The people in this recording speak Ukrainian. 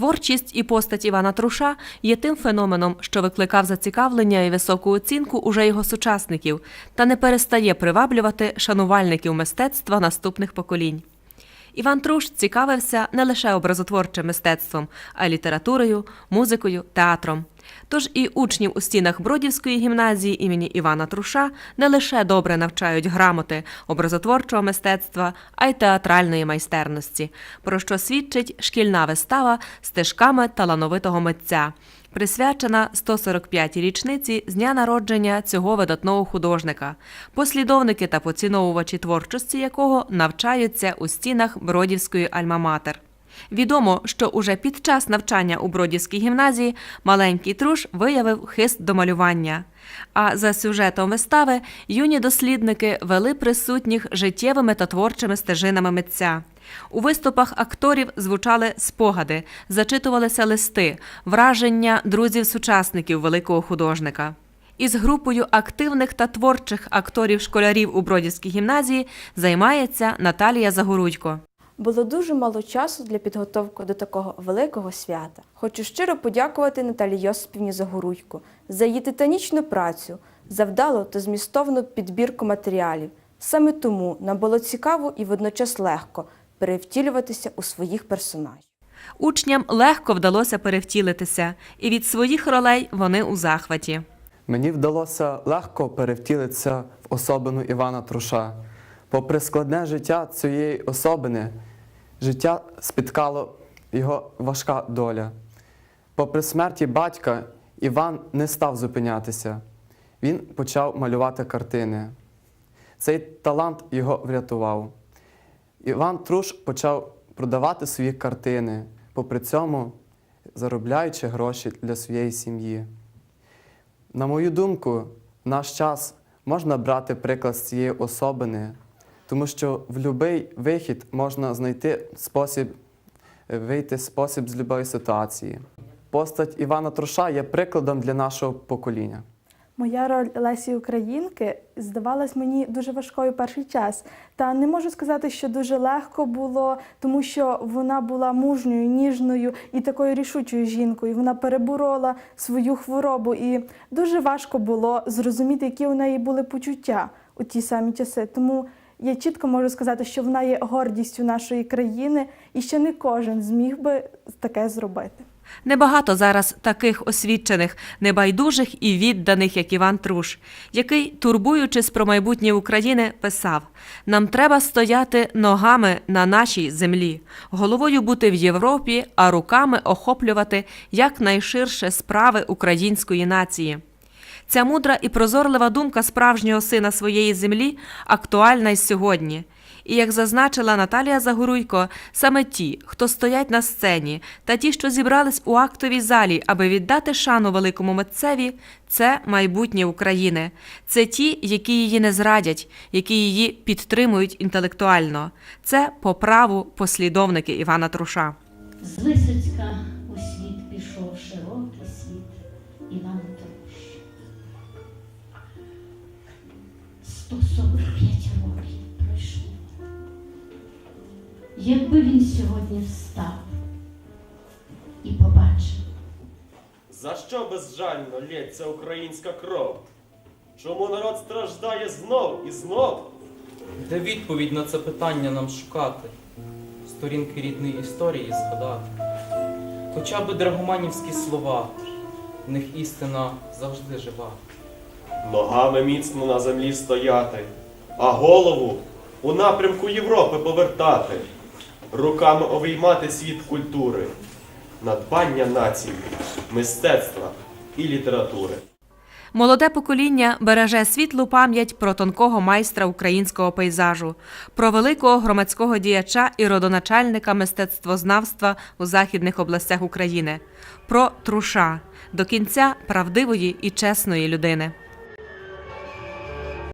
Творчість і постать Івана Труша є тим феноменом, що викликав зацікавлення і високу оцінку уже його сучасників, та не перестає приваблювати шанувальників мистецтва наступних поколінь. Іван Труш цікавився не лише образотворчим мистецтвом, а й літературою, музикою, театром. Тож і учнів у стінах Бродівської гімназії імені Івана Труша не лише добре навчають грамоти образотворчого мистецтва, а й театральної майстерності, про що свідчить шкільна вистава стежками талановитого митця, присвячена 145-й річниці з дня народження цього видатного художника, послідовники та поціновувачі творчості якого навчаються у стінах Бродівської альма-матер. Відомо, що уже під час навчання у Бродівській гімназії маленький труш виявив хист до малювання. А за сюжетом вистави юні дослідники вели присутніх життєвими та творчими стежинами митця. У виступах акторів звучали спогади, зачитувалися листи, враження друзів-сучасників великого художника. Із групою активних та творчих акторів-школярів у Бродівській гімназії займається Наталія Загорудько. Було дуже мало часу для підготовки до такого великого свята. Хочу щиро подякувати Наталі Йосипівні Загоруйко за її титанічну працю, за вдалу та змістовну підбірку матеріалів. Саме тому нам було цікаво і водночас легко перевтілюватися у своїх персонажів. Учням легко вдалося перевтілитися, і від своїх ролей вони у захваті. Мені вдалося легко перевтілитися в особину Івана Труша. Попри складне життя цієї особини, життя спіткало його важка доля. Попри смерті батька, Іван не став зупинятися. Він почав малювати картини. Цей талант його врятував. Іван Труш почав продавати свої картини, попри цьому заробляючи гроші для своєї сім'ї. На мою думку, в наш час можна брати приклад з цієї особини, тому що в будь-який вихід можна знайти спосіб е, вийти спосіб з будь-якої ситуації. Постать Івана Труша є прикладом для нашого покоління. Моя роль Лесі Українки здавалась мені дуже важкою перший час. Та не можу сказати, що дуже легко було, тому що вона була мужньою, ніжною і такою рішучою жінкою. Вона переборола свою хворобу, і дуже важко було зрозуміти, які у неї були почуття у ті самі часи. Тому я чітко можу сказати, що вона є гордістю нашої країни, і що не кожен зміг би таке зробити. Небагато зараз таких освічених, небайдужих і відданих, як Іван Труш, який, турбуючись про майбутнє України, писав: нам треба стояти ногами на нашій землі, головою бути в Європі, а руками охоплювати якнайширше справи української нації. Ця мудра і прозорлива думка справжнього сина своєї землі актуальна й сьогодні. І як зазначила Наталія Загоруйко, саме ті, хто стоять на сцені, та ті, що зібрались у актовій залі, аби віддати шану великому митцеві, це майбутнє України. Це ті, які її не зрадять, які її підтримують інтелектуально. Це по праву послідовники Івана Труша. З Висоцька у світ пішов широкий світ Іван 145 років пройшло. Якби він сьогодні встав і побачив, За що безжально лється українська кров? Чому народ страждає знов і знов? Де відповідь на це питання нам шукати? Сторінки рідної історії згадати. Хоча б драгоманівські слова, в них істина завжди жива. Ногами міцно на землі стояти, а голову у напрямку Європи повертати, руками обіймати світ культури, надбання нації, мистецтва і літератури. Молоде покоління береже світлу пам'ять про тонкого майстра українського пейзажу, про великого громадського діяча і родоначальника мистецтвознавства у західних областях України, про труша до кінця правдивої і чесної людини.